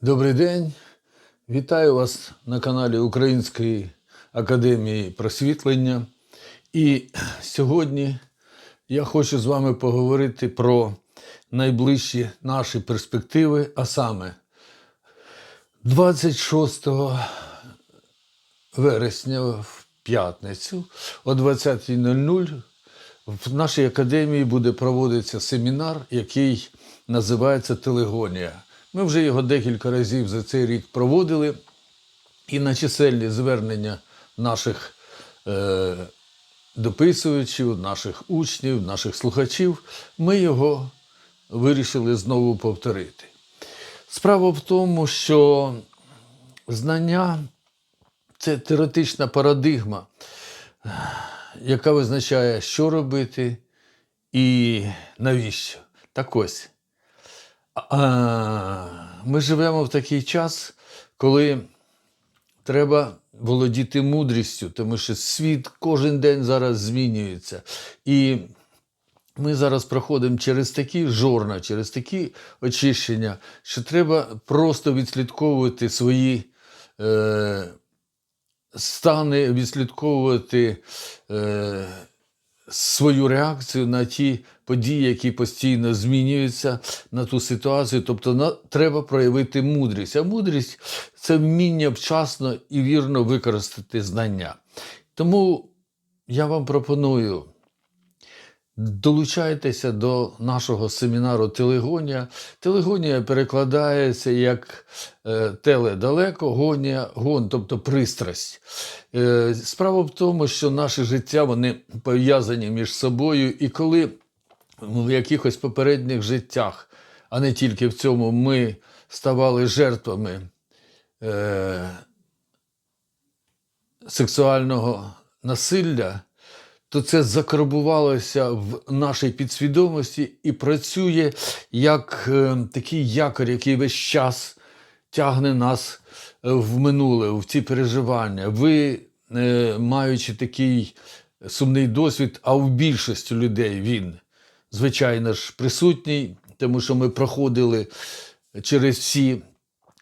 Добрий день. Вітаю вас на каналі Української академії просвітлення. І сьогодні я хочу з вами поговорити про найближчі наші перспективи, а саме 26 вересня в п'ятницю о 20.00 в нашій академії буде проводитися семінар, який називається Телегонія. Ми вже його декілька разів за цей рік проводили, і на чисельні звернення наших е, дописувачів, наших учнів, наших слухачів, ми його вирішили знову повторити. Справа в тому, що знання це теоретична парадигма, яка визначає, що робити і навіщо. Так ось. Ми живемо в такий час, коли треба володіти мудрістю, тому що світ кожен день зараз змінюється. І ми зараз проходимо через такі жорна, через такі очищення, що треба просто відслідковувати свої е, стани, відслідковувати е, свою реакцію на ті події, які постійно змінюються на ту ситуацію. Тобто на, треба проявити мудрість. А мудрість це вміння вчасно і вірно використати знання. Тому я вам пропоную. Долучайтеся до нашого семінару Телегонія. Телегонія перекладається як е, теле далеко, гонія, гон, тобто пристрасть. Е, справа в тому, що наше життя вони пов'язані між собою, і коли в якихось попередніх життях, а не тільки в цьому, ми ставали жертвами е, сексуального насилля то це закарбувалося в нашій підсвідомості і працює як е, такий якор, який весь час тягне нас е, в минуле, в ці переживання. Ви, е, маючи такий сумний досвід, а в більшості людей він, звичайно ж, присутній, тому що ми проходили через всі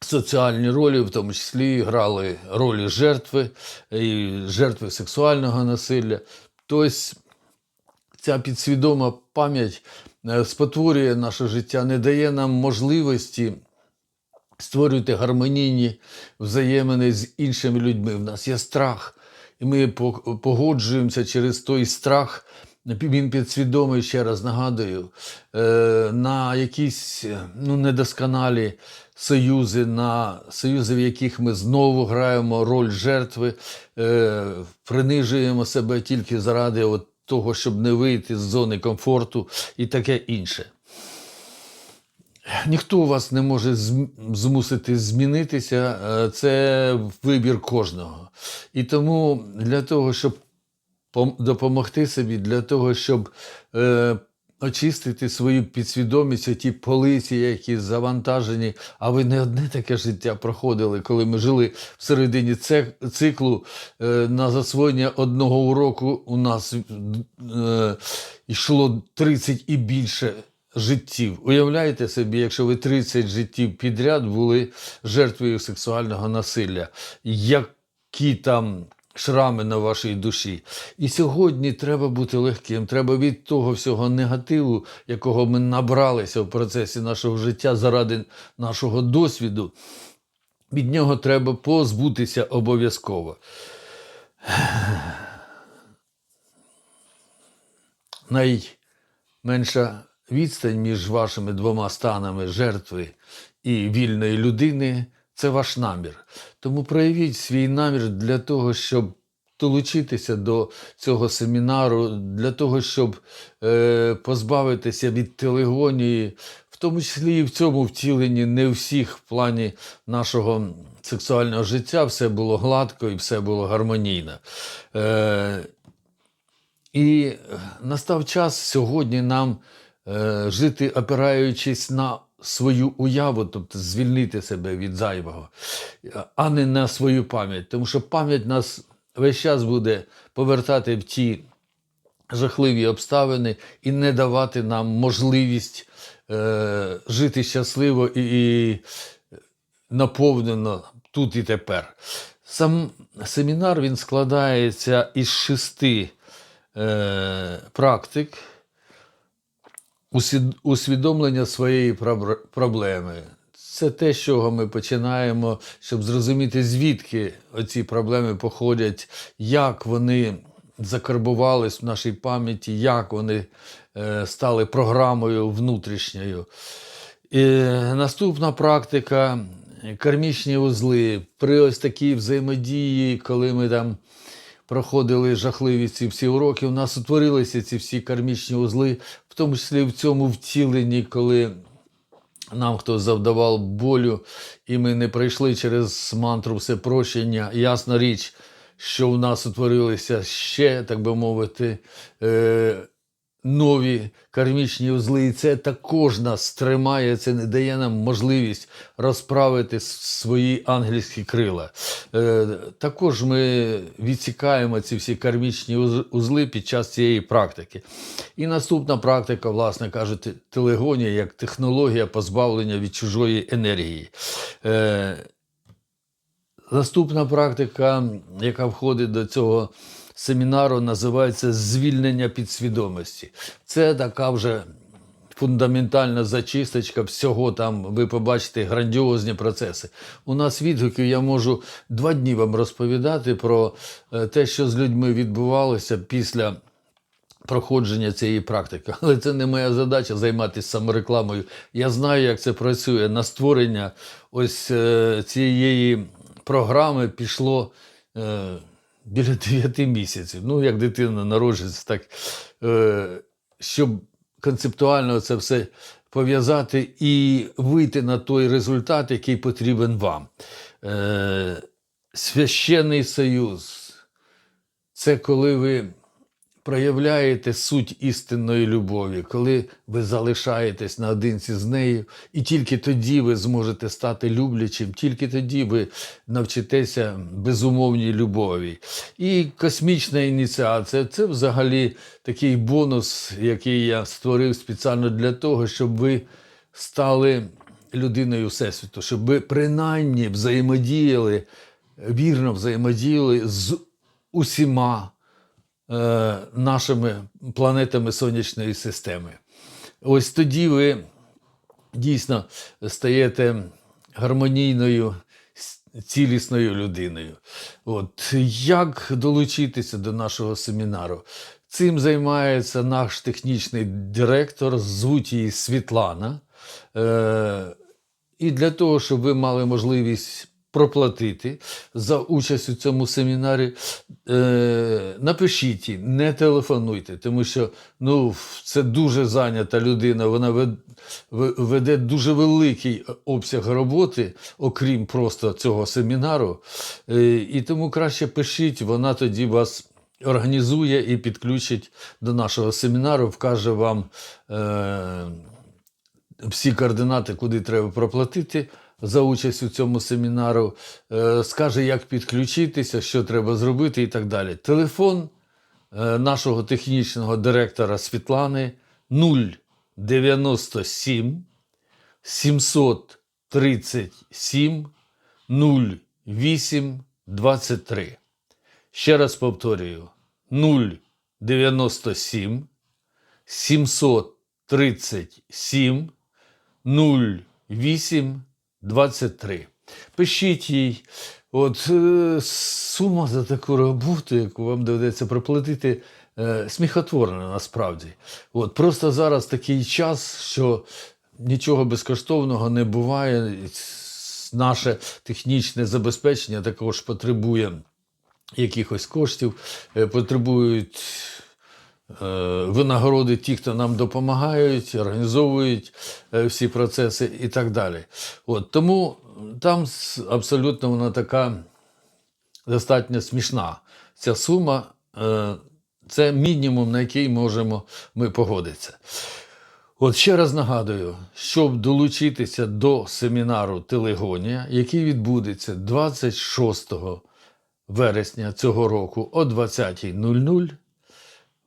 соціальні ролі, в тому числі грали ролі жертви, і жертви сексуального насилля. Тобто ця підсвідома пам'ять е, спотворює наше життя, не дає нам можливості створювати гармонійні взаємини з іншими людьми. В нас є страх, і ми погоджуємося через той страх. Він підсвідомий, ще раз нагадую, е, на якісь ну, недосконалі союзи, на союзи, в яких ми знову граємо роль жертви, е, принижуємо себе тільки заради от того, щоб не вийти з зони комфорту і таке інше. Ніхто вас не може змусити змінитися, е, це вибір кожного. І тому для того, щоб допомогти собі, для того, щоб е, очистити свою підсвідомість, ті полиці, які завантажені. А ви не одне таке життя проходили, коли ми жили всередині циклу е, на засвоєння одного уроку у нас е, йшло 30 і більше. Життів. Уявляєте собі, якщо ви 30 життів підряд були жертвою сексуального насилля, які там шрами на вашій душі. І сьогодні треба бути легким. Треба від того всього негативу, якого ми набралися в процесі нашого життя заради нашого досвіду. Від нього треба позбутися обов'язково. Найменша відстань між вашими двома станами жертви і вільної людини це ваш намір. Тому проявіть свій намір для того, щоб долучитися до цього семінару, для того, щоб е, позбавитися від телегонії, в тому числі і в цьому втіленні не всіх в плані нашого сексуального життя все було гладко і все було гармонійно. Е, І настав час сьогодні нам е, жити, опираючись на свою уяву, тобто звільнити себе від зайвого, а не на свою пам'ять. Тому що пам'ять нас весь час буде повертати в ті жахливі обставини і не давати нам можливість е, жити щасливо і, і наповнено тут і тепер. Сам семінар він складається із шести е, практик усвідомлення своєї проблеми. Це те, з чого ми починаємо, щоб зрозуміти, звідки оці проблеми походять, як вони закарбувались в нашій пам'яті, як вони е, стали програмою внутрішньою. І наступна практика кармічні узли. При ось такій взаємодії, коли ми там проходили жахливі ці всі уроки, у нас утворилися ці всі кармічні узли, в тому числі в цьому втіленні, коли нам хтось завдавав болю, і ми не пройшли через мантру все прощення. Ясна річ, що в нас утворилися ще, так би мовити, е, нові кармічні узли, і це також нас тримає, це не дає нам можливість розправити свої ангельські крила. Е, також ми відсікаємо ці всі кармічні узли під час цієї практики. І наступна практика, власне кажучи, телегонія як технологія позбавлення від чужої енергії. Е, Наступна практика, яка входить до цього семінару, називається звільнення підсвідомості. Це така вже фундаментальна зачисточка всього там. Ви побачите грандіозні процеси. У нас відгуків я можу два дні вам розповідати про е, те, що з людьми відбувалося після проходження цієї практики. Але це не моя задача займатися саморекламою. Я знаю, як це працює. На створення ось е, цієї програми пішло е, біля 9 місяців. Ну, як дитина народжується, так е, щоб концептуально це все пов'язати і вийти на той результат, який потрібен вам. Е, священний союз це коли ви проявляєте суть істинної любові, коли ви залишаєтесь наодинці з нею, і тільки тоді ви зможете стати люблячим, тільки тоді ви навчитеся безумовній любові. І космічна ініціація це взагалі такий бонус, який я створив спеціально для того, щоб ви стали людиною Всесвіту, щоб ви принаймні взаємодіяли, вірно взаємодіяли з усіма е, нашими планетами сонячної системи. Ось тоді ви дійсно стаєте гармонійною, цілісною людиною. От як долучитися до нашого семінару? Цим займається наш технічний директор, звуть її Світлана. Е, і для того, щоб ви мали можливість проплатити за участь у цьому семінарі, е, напишіть їй, не телефонуйте, тому що ну, це дуже зайнята людина, вона веде дуже великий обсяг роботи, окрім просто цього семінару. Е, і тому краще пишіть, вона тоді вас. Організує і підключить до нашого семінару, вкаже вам е, всі координати, куди треба проплатити за участь у цьому семінару, е, скаже, як підключитися, що треба зробити і так далі. Телефон е, нашого технічного директора Світлани 097 737 08 23. Ще раз повторюю: 097 737 08 23. Пишіть їй. От е, сума за таку роботу, яку вам доведеться проплатити, е, сміхотворна насправді. От просто зараз такий час, що нічого безкоштовного не буває. Наше технічне забезпечення також потребує якихось коштів, е, потребують винагороди ті, хто нам допомагають, організовують е, всі процеси і так далі. От, тому там абсолютно вона така достатньо смішна. Ця сума е, це мінімум, на який можемо ми погодитися. От ще раз нагадую, щоб долучитися до семінару Телегонія, який відбудеться 26 вересня цього року о 20.00,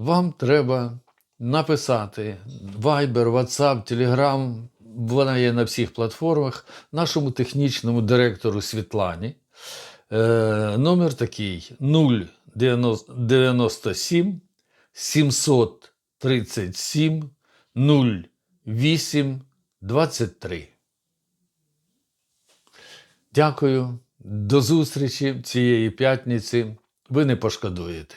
вам треба написати Viber, WhatsApp, Telegram, вона є на всіх платформах, нашому технічному директору Світлані. Е, номер такий 097 737 08 23. Дякую. До зустрічі цієї п'ятниці. Ви не пошкодуєте.